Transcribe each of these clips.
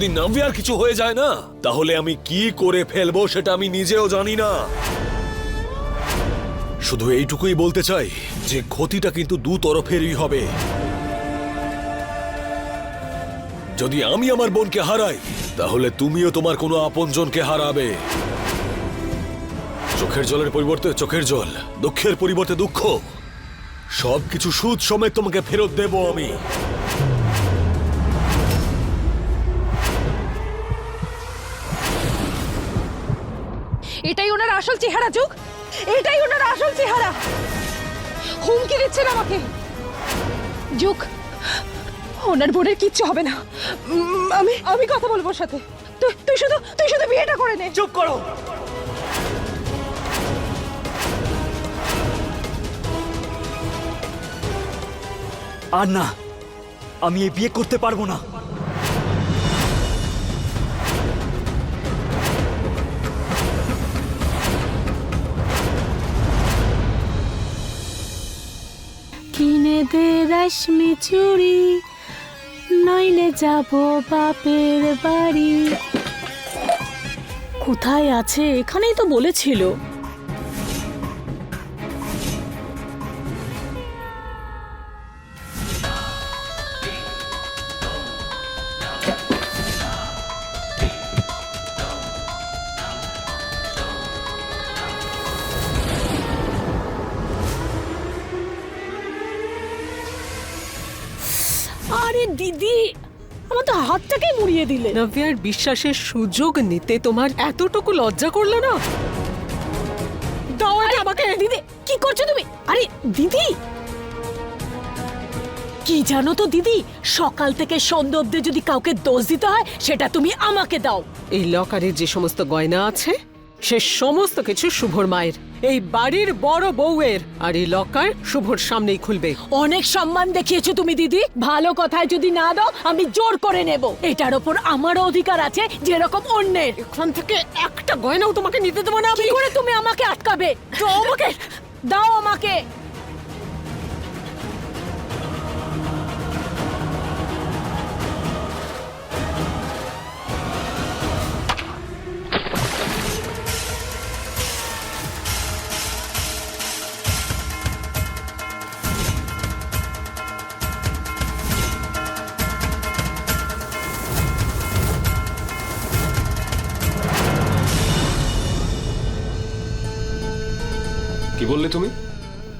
যদি নাভিয়ার কিছু হয়ে যায় না, তাহলে আমি কি করে ফেলব সেটা আমি নিজেও জানি না। শুধু এইটুকুই বলতে চাই যে ক্ষতিটা কিন্তু দু তরফেরই হবে। যদি আমি আমার বোনকে হারাই, তাহলে তুমিও তোমার কোনো আপনজনকে হারাবে। চোখের জলের পরিবর্তে চোখের জল, দুঃখের পরিবর্তে দুঃখ। সবকিছু সুদ সমেত তোমাকে ফেরত দেব আমি। এটাই ওনার আসল চেহারা, যুগ। এটাই ওনার আসল চেহারা। হুমকি দিচ্ছেন আমাকে। যুগ, ওনার বোনের কিচ্ছু হবে না। আমি আমি কথা বলব ওর সাথে। তুই তুই শুধু তুই শুধু বিয়েটা করে নে। চুপ করো। আর না, আমি এই বিয়ে করতে পারব না। দে রেশমি চুড়ি নইলে যাব বাপের বাড়ি। কোথায় আছে? এখানেই তো বলেছিল। দিদি আমার তো হাতটাকে মুড়িয়ে দিলে। নব্যার বিশ্বাসের সুযোগ নিতে তোমার এতটুকু লজ্জা করল না? দাও এটা আমাকে। দিদি কি করছ তুমি? আরে দিদি! কি জানো তো দিদি সকাল থেকে সন্ধ্যা অব্দি যদি কাউকে দোষ দিতে হয় সেটা তুমি আমাকে দাও। এই লকারে যে সমস্ত গয়না আছে সে সমস্ত কিছু শুভর মায়ের। এই বাড়ির বড় বউয়ের আর এই লকার শুভর সামনেই খুলবে। অনেক সম্মান দেখিয়েছো তুমি দিদি। ভালো কথায় যদি না দাও আমি জোর করে নেব। এটার ওপর আমারও অধিকার আছে যেরকম অন্যের। এখান থেকে একটা গয়নাও তোমাকে নিতে দেবো না আমি? করে তুমি আমাকে আটকাবে? আমাকে। দাও আমাকে। কি বললে তুমি?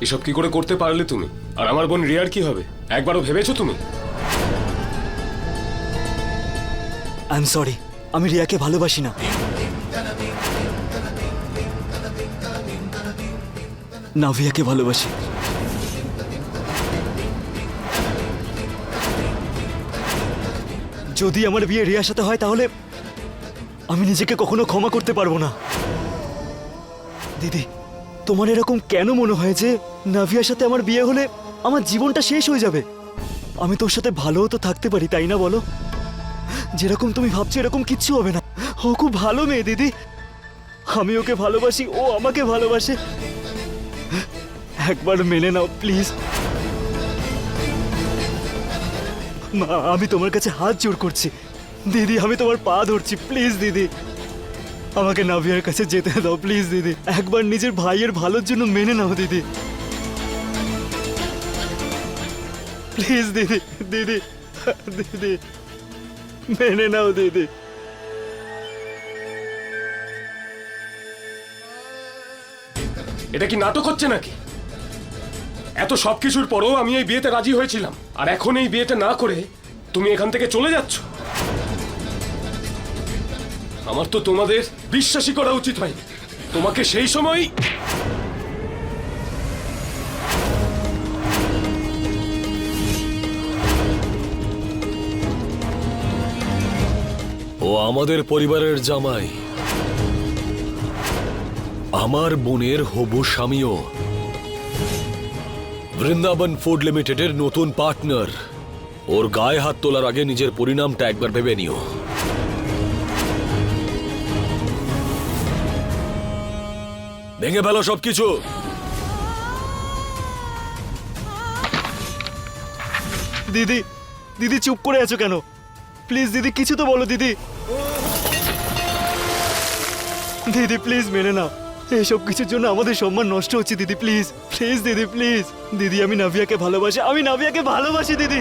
এসব কি করে করতে পারলে তুমি? আর আমার বোন রিয়ার কি হবে? একবারও ভেবেছো তুমি? আই এম সরি আমি রিয়াকে ভালোবাসি না। নাভিয়াকে ভালোবাসি। যদি আমার বিয়ে রিয়ার সাথে হয়, তাহলে আমি নিজেকে কখনো ক্ষমা করতে পারব না। দিদি তোমার এরকম কেন মনে হয় যে নাভিয়ার সাথে আমার বিয়ে হলে আমার জীবনটা শেষ হয়ে যাবে? আমি তোর সাথে ভালোও তো থাকতে পারি, তাই না বলো? যেরকম তুমি ভাবছ এরকম কিচ্ছু হবে না। ও খুব ভালো মেয়ে, দিদি। আমি ওকে ভালোবাসি, ও আমাকে ভালোবাসে। একবার মেনে নাও, প্লিজ। মা, আমি তোমার কাছে হাত জোর করছি। দিদি, আমি তোমার পা ধরছি, প্লিজ, দিদি। আমাকে নাভিয়ার কাছে যেতে দাও প্লিজ দিদি। একবার নিজের ভাইয়ের ভালোর জন্য মেনে নাও, দিদি। প্লিজ দিদি দিদি দিদি, মেনে নাও, দিদি। এটা কি নাটক হচ্ছে নাকি? এত সবকিছুর পরও আমি এই বিয়েতে রাজি হয়েছিলাম। আর এখন এই বিয়েটা না করে তুমি এখান থেকে চলে যাচ্ছ? আমার তো তোমাদের বিশ্বাসই করা উচিত হয়নি। তোমাকে সেই সময় ও আমাদের পরিবারের জামাই। আমার বোনের হবু স্বামীও। বৃন্দাবন ফুড লিমিটেডের নতুন পার্টনার। ওর গায়ে হাত তোলার আগে নিজের পরিণামটা একবার ভেবে নিও। ভেঙে ফেলো সবকিছু। দিদি দিদি চুপ করে আছো কেন? প্লিজ দিদি, কিছু তো বলো দিদি। দিদি, প্লিজ মেনে নাও। এইসব কিছুর জন্য আমাদের সম্মান নষ্ট হচ্ছে দিদি, প্লিজ। প্লিজ দিদি প্লিজ। দিদি, আমি নাভিয়াকে ভালোবাসি। আমি নাভিয়াকে ভালোবাসি, দিদি।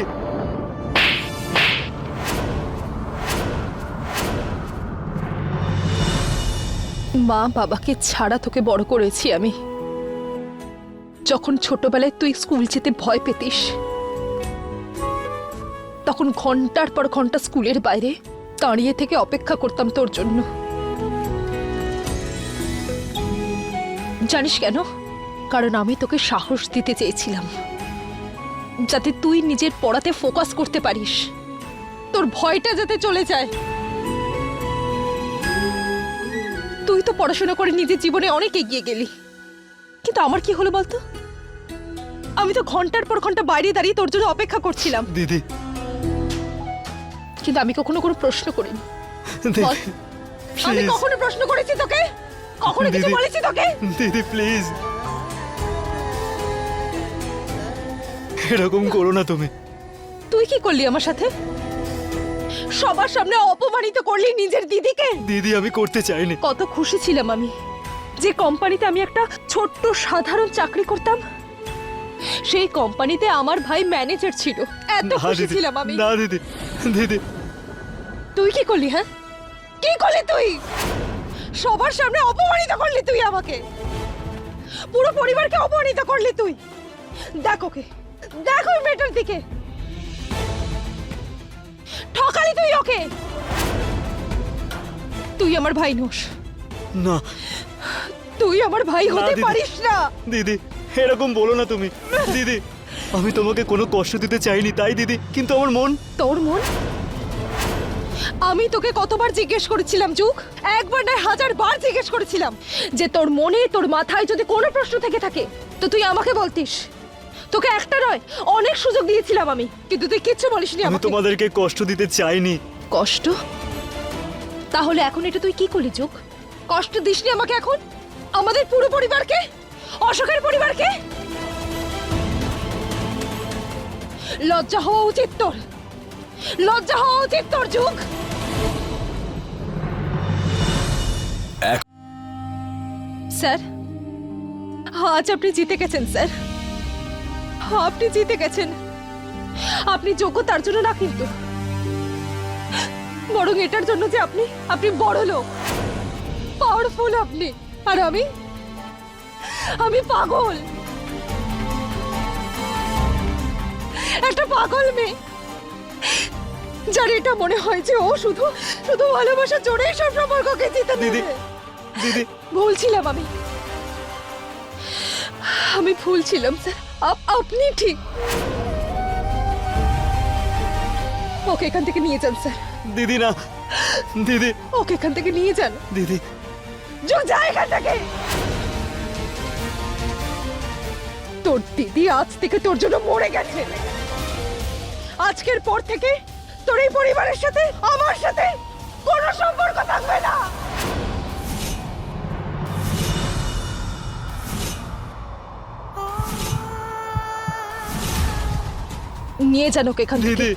মা বাবাকে ছাড়া তোকে বড় করেছি আমি। যখন ছোটবেলায় তুই স্কুল যেতে ভয় পেতিস, তখন ঘণ্টার পর ঘণ্টা স্কুলের বাইরে দাঁড়িয়ে থেকে অপেক্ষা করতাম তোর জন্য। জানিস কেন? কারণ আমি তোকে সাহস দিতে চেয়েছিলাম, যাতে তুই নিজের পড়াতে ফোকাস করতে পারিস। তোর ভয়টা যাতে চলে যায়। পড়াশোনা করে নিজের জীবনে অনেক এগিয়ে গেলি। কিন্তু আমার কি হলো বলতো? আমি তো ঘণ্টার পর ঘণ্টা বাইরে দাঁড়িয়ে তোর জন্য অপেক্ষা করছিলাম। দিদি। কিন্তু আমি কখনো কোনো প্রশ্ন করিনি। দিদি বল। আমি প্লিজ কখনো প্রশ্ন করেছি তোকে? কখনো কিছু দিদি। বলেছি তোকে? দিদি প্লিজ এরকম করো না তুমি। তুই কি করলি আমার সাথে? সবার সামনে অপমানিত করলি নিজের দিদিকে? দিদি আমি করতে চাইনি। কত খুশি ছিলাম আমি। যে কোম্পানিতে আমি একটা ছোট্ট সাধারণ চাকরি করতাম সেই কোম্পানিতে আমার ভাই ম্যানেজার ছিল। এত খুশি ছিলাম আমি। না দিদি দিদি। তুই কি করলি হ্যাঁ? কি করলি তুই? সবার সামনে অপমানিত করলি তুই আমাকে। পুরো পরিবারকে অপমানিত করলি তুই। দেখ ওকে। দেখ ওই মেয়েটার দিকে। ঠকালি তুই ওকে? তুই আমার ভাই নোস। না। তুই আমার ভাই না, হতে দিদি। পারিস না। দিদি এরকম বলো না তুমি। দিদি আমি তোমাকে কোনো কষ্ট দিতে চাইনি তাই দিদি কিন্তু আমার মন তোর মন? আমি তোকে কতবার জিজ্ঞেস করেছিলাম যুগ? একবার নয় হাজার বার জিজ্ঞেস করেছিলাম যে তোর মনে তোর মাথায় যদি কোনো প্রশ্ন থেকে থাকে তো তুই আমাকে বলতিস। তোকে একটা নয় অনেক সুযোগ দিয়েছিলাম আমি। কিন্তু তুই কিচ্ছু বলিসনি আমি আমাকে। তোমাদেরকে কষ্ট দিতে চাইনি। কষ্ট? তাহলে এখন এটা তুই কি করলি যুগ কষ্ট দিসনি আমাকে এখন? আমাদের পুরো পরিবারকে? অশোকের পরিবারকে? লজ্জা হওয়া উচিত তোর। লজ্জা হওয়া উচিত তোর যুগ স্যার আজ আপনি জিতে গেছেন স্যার। আপনি জিতে গেছেন। আপনি যোগ্য তার জন্য না কিন্তু। বরং এটার জন্য যে আপনি আপনি বড় লোক। পাওয়ারফুল আপনি। আর আমি? আমি পাগল। একটা পাগল মেয়ে। যার এটা মনে হয় যে ও শুধু শুধু ভালোবাসার জোরেই সব সম্পর্ককে জিতে দিদি দিদি। ভুল ছিলাম আমি। আমি ভুল ছিলাম স্যার। আপনি ঠিক। ওকে এখান থেকে নিয়ে যান স্যার। দিদি না। দিদি। ওকে এখান থেকে নিয়ে যান। দিদি। যো যা এখান থেকে। তোর দিদি আজ থেকে তোর জন্য মরে গেছে। আজকের পর থেকে তোর এই পরিবারের সাথে আমার সাথে কোনো সম্পর্ক থাকবে না। নিয়ে যান ওকে এখান থেকে। দিদি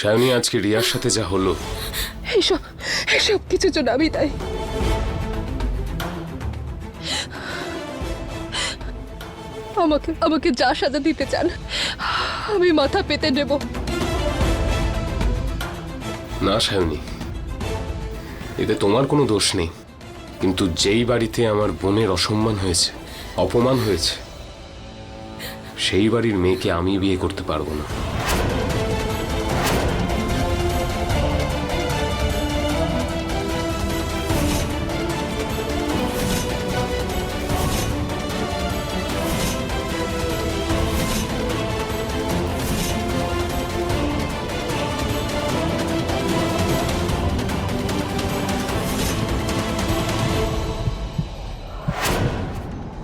সায়নী আজকে রিয়ার সাথে যা হলো। এসব এসব কিছুর জন্য আমি তাই আমাকে আমাকে যা সাজা দিতে চান আমি মাথা পেতে নেব। না সায়নী এতে তোমার কোনো দোষ নেই। কিন্তু যেই বাড়িতে আমার বোনের অসম্মান হয়েছে অপমান হয়েছে সেই বাড়ির মেয়েকে আমি বিয়ে করতে পারব না।